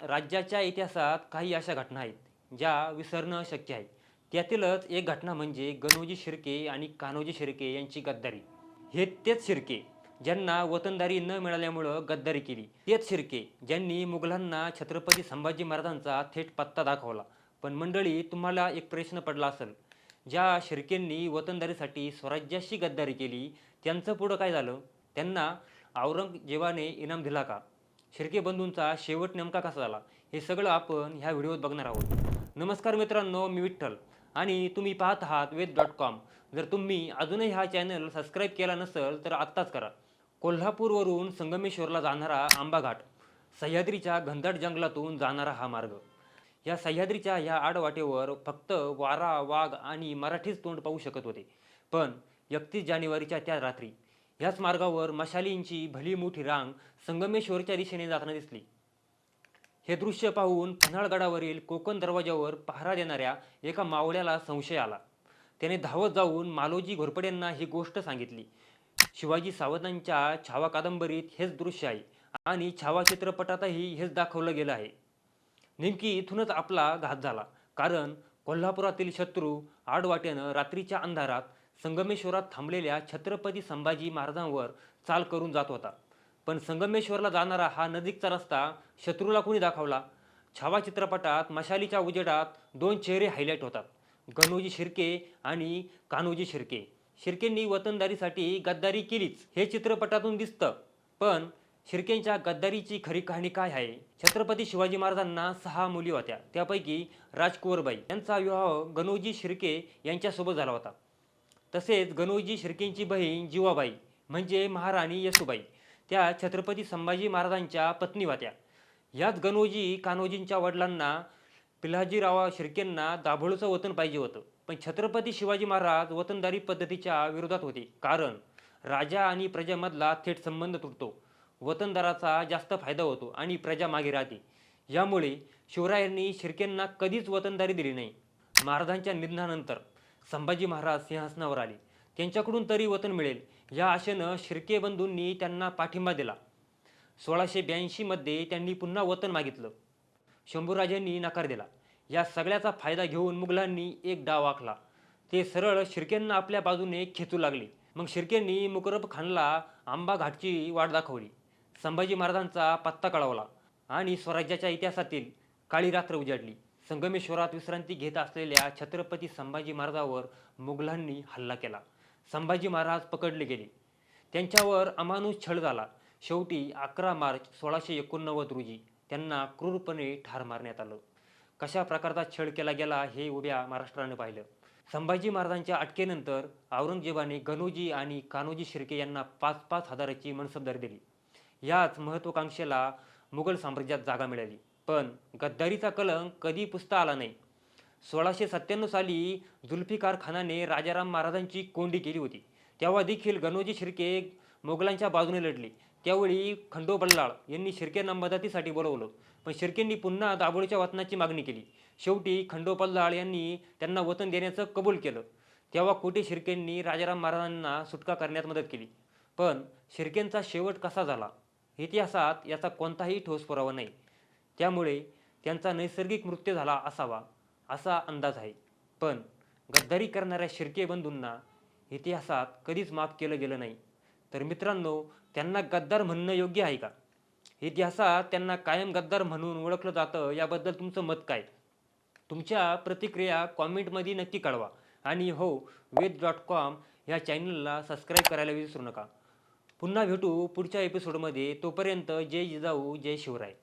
राज्याच्या इतिहासात काही अशा घटना आहेत ज्या विसरणं शक्य आहे त्यातीलच एक घटना म्हणजे गणोजी शिर्के आणि कान्होजी शिर्के यांची गद्दारी. हे तेच शिर्के ज्यांना वतनदारी न मिळाल्यामुळं गद्दारी केली. तेच शिर्के ज्यांनी मुघलांना छत्रपती संभाजी महाराजांचा थेट पत्ता दाखवला. पण मंडळी तुम्हाला एक प्रश्न पडला असेल. ज्या शिर्केंनी वतनदारीसाठी स्वराज्याशी गद्दारी केली त्यांचं पुढं काय झालं? त्यांना औरंगजेबाने इनाम दिला का? शिर्के बंधूंचा शेवट नेमका कसा झाला हे सगळं आपण ह्या व्हिडिओत बघणार आहोत. नमस्कार मित्रांनो मी विठ्ठल आणि तुम्ही पाहत आहात वेद डॉट कॉम. जर तुम्ही अजूनही हा चॅनल सबस्क्राईब केला नसेल तर आत्ताच करा. कोल्हापूरवरून संगमेश्वरला जाणारा आंबा घाट सह्याद्रीच्या घनदाट जंगलातून जाणारा हा मार्ग. या सह्याद्रीच्या ह्या आडवाटेवर फक्त वारा वाघ आणि मराठीच तोंड पाहू शकत होते. पण एकतीस जानेवारीच्या त्या रात्री ह्याच मार्गावर मशालींची भली मोठी रांग संगमेश्वरच्या दिशेने जाताना दिसली. हे दृश्य पाहून पन्हाळगडावरील कोकण दरवाजावर पहारा देणाऱ्या एका मावळ्याला संशय आला. त्याने धावत जाऊन मालोजी घोरपड्यांना ही गोष्ट सांगितली. शिवाजी सावंतांच्या छावा कादंबरीत हेच दृश्य आहे आणि छावा चित्रपटातही हेच दाखवलं गेलं आहे. नेमकी इथूनच आपला घात झाला. कारण कोल्हापुरातील शत्रू आडवाट्यानं रात्रीच्या अंधारात संगमेश्वरात थांबलेल्या छत्रपती संभाजी महाराजांवर चाल करून जात होता. पण संगमेश्वरला जाणारा हा नजीकचा रस्ता शत्रूला कोणी दाखवला? छावा चित्रपटात मशालीच्या उजेडात दोन चेहरे हायलाईट होतात. गणोजी शिर्के आणि कान्होजी शिर्के. शिर्केंनी वतनदारीसाठी गद्दारी केलीच. हे चित्रपटातून दिसतं. पण शिर्केंच्या गद्दारीची खरी कहाणी काय आहे? छत्रपती शिवाजी महाराजांना सहा मुली होत्या. त्यापैकी राजकुवरबाई. यांचा विवाह गणोजी शिर्के यांच्यासोबत झाला होता. तसेच गणोजी शिर्केंची बहीण जीवाबाई म्हणजे महाराणी येसुबाई त्या छत्रपती संभाजी महाराजांच्या पत्नी होत्या. याच गणोजी कान्होजींच्या वडिलांना पिल्हाजीराव शिर्केंना दाभोळचं वतन पाहिजे होतं. पण छत्रपती शिवाजी महाराज वतनदारी पद्धतीच्या विरोधात होते. कारण राजा आणि प्रजेमधला थेट संबंध तुटतो. वतनदाराचा जास्त फायदा होतो आणि प्रजा मागे राहते. यामुळे शिवरायांनी शिर्केंना कधीच वतनदारी दिली नाही. महाराजांच्या निधनानंतर संभाजी महाराज सिंहासनावर आले. त्यांच्याकडून तरी वतन मिळेल. या आशेनं शिर्के बंधूंनी त्यांना पाठिंबा दिला. सोळाशे ब्याऐंशीमध्ये त्यांनी पुन्हा वतन मागितलं. शंभूराजांनी नकार दिला. या सगळ्याचा फायदा घेऊन मुघलांनी एक डाव आखला. ते सरळ शिर्केंना आपल्या बाजूने खेचू लागले. मग शिर्केंनी मुकरब खानला आंबा घाटची वाट दाखवली. संभाजी महाराजांचा पत्ता कळवला आणि स्वराज्याच्या इतिहासातील काळी रात्र उजाडली. संगमेश्वरात विश्रांती घेत असलेल्या छत्रपती संभाजी महाराजावर मुघलांनी हल्ला केला. संभाजी महाराज पकडले गेले. त्यांच्यावर अमानुष छळ झाला. शेवटी अकरा मार्च सोळाशे एकोणनव्वद रोजी त्यांना क्रूरपणे ठार मारण्यात आलं. कशा प्रकारचा छळ केला गेला हे उभ्या महाराष्ट्रानं पाहिलं. संभाजी महाराजांच्या अटकेनंतर औरंगजेबाने गणोजी आणि कान्होजी शिर्के यांना पाच पाच हजाराची मनसबदारी दिली. याच महत्त्वाकांक्षेला मुघल साम्राज्यात जागा मिळाली. पण गद्दारीचा कलंक कधी पुसता आला नाही. सोळाशे सत्त्याण्णव साली जुल्फिकार खानाने राजाराम महाराजांची कोंडी केली होती. तेव्हा देखील गणोजी शिर्के मोगलांच्या बाजूने लढले. त्यावेळी खंडो बल्लाळ यांनी शिर्केंना मदतीसाठी बोलवलं. पण शिर्केंनी पुन्हा दाभोळीच्या वतनाची मागणी केली. शेवटी खंडो बल्लाळ यांनी त्यांना वतन देण्याचं कबूल केलं. तेव्हा कोटे शिर्केंनी राजाराम महाराजांना सुटका करण्यात मदत केली? पण शिर्केंचा शेवट कसा झाला? इतिहासात याचा कोणताही ठोस पुरावा नाही. त्यामुळे त्यांचा नैसर्गिक मृत्यू झाला असावा असा अंदाज आहे. पण गद्दारी करणाऱ्या शिर्के बंधूंना इतिहासात कधीच माफ केलं गेलं नाही. तर मित्रांनो त्यांना गद्दार म्हणणं योग्य आहे का? इतिहासात त्यांना कायम गद्दार म्हणून ओळखलं जातं याबद्दल तुमचं मत काय? तुमच्या प्रतिक्रिया कॉमेंटमध्ये नक्की कळवा. आणि हो वेद डॉट कॉम ह्या चॅनलला सबस्क्राईब करायला विसरू नका. पुन्हा भेटू पुढच्या एपिसोडमध्ये तोपर्यंत जय जिजाऊ जय शिवराय.